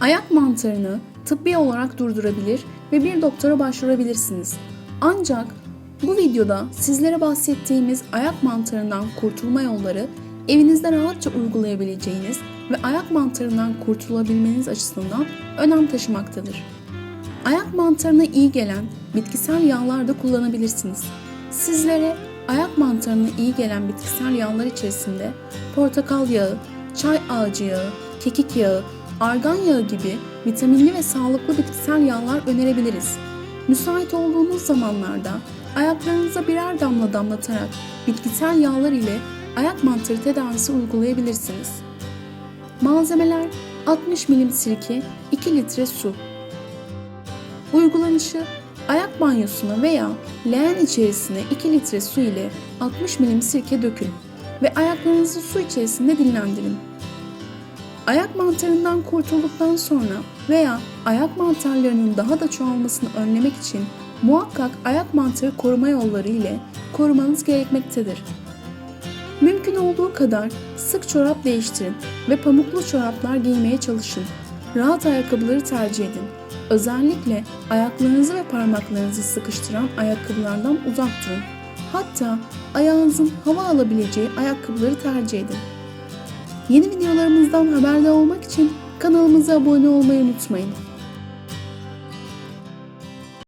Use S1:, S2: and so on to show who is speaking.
S1: Ayak mantarını tıbbi olarak durdurabilir ve bir doktora başvurabilirsiniz. Ancak bu videoda sizlere bahsettiğimiz ayak mantarından kurtulma yolları evinizde rahatça uygulayabileceğiniz ve ayak mantarından kurtulabilmeniz açısından önem taşımaktadır. Ayak mantarına iyi gelen bitkisel yağlar da kullanabilirsiniz. Sizlere ayak mantarına iyi gelen bitkisel yağlar içerisinde portakal yağı, çay ağacı yağı, kekik yağı, argan yağı gibi vitaminli ve sağlıklı bitkisel yağlar önerebiliriz. Müsait olduğunuz zamanlarda ayaklarınıza birer damla damlatarak bitkisel yağlar ile ayak mantarı tedavisi uygulayabilirsiniz. Malzemeler 60 milim sirke, 2 litre su. Uygulanışı ayak banyosuna veya leğen içerisine 2 litre su ile 60 milim sirke dökün ve ayaklarınızı su içerisinde dinlendirin. Ayak mantarından kurtulduktan sonra veya ayak mantarlarının daha da çoğalmasını önlemek için muhakkak ayak mantarı koruma yolları ile korumanız gerekmektedir. Mümkün olduğu kadar sık çorap değiştirin ve pamuklu çoraplar giymeye çalışın. Rahat ayakkabıları tercih edin. Özellikle ayaklarınızı ve parmaklarınızı sıkıştıran ayakkabılardan uzak durun. Hatta ayağınızın hava alabileceği ayakkabıları tercih edin. Yeni videolarımızdan haberdar olmak için kanalımıza abone olmayı unutmayın.